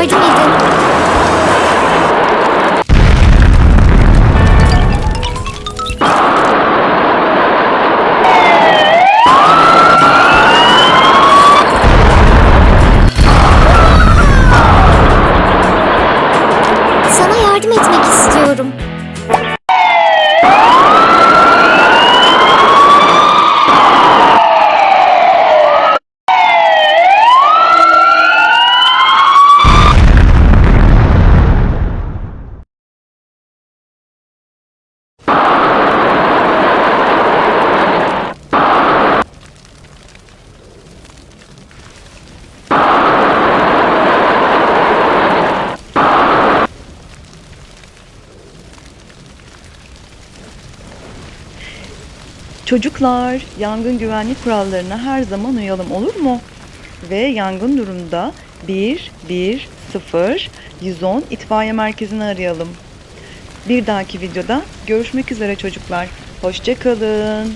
yardım edin. Sana yardım etmek istiyorum. Çocuklar, yangın güvenlik kurallarına her zaman uyalım olur mu? Ve yangın durumunda 1 1 0 110 itfaiye merkezini arayalım. Bir dahaki videoda görüşmek üzere çocuklar. Hoşça kalın.